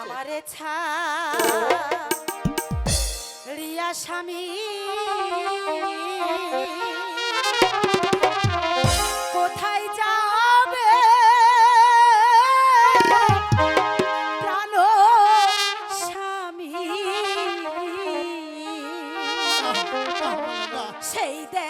আমারে রিয়া স্বামী। কোথায় যাবে? প্রাণ স্বামী। সেই দে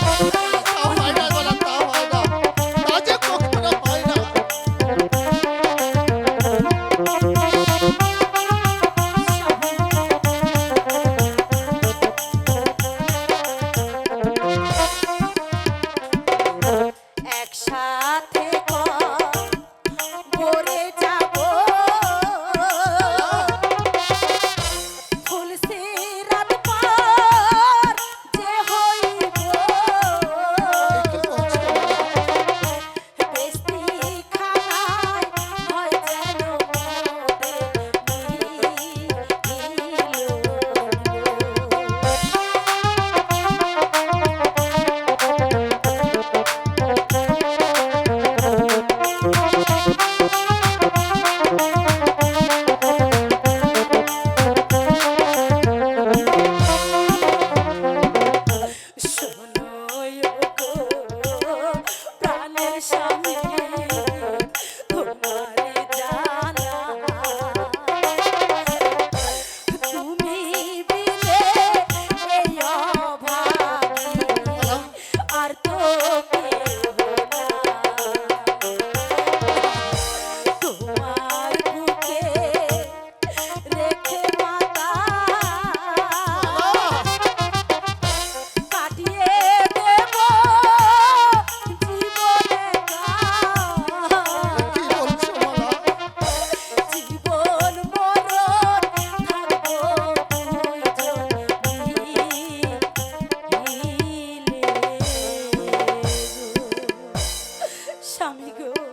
Thank you.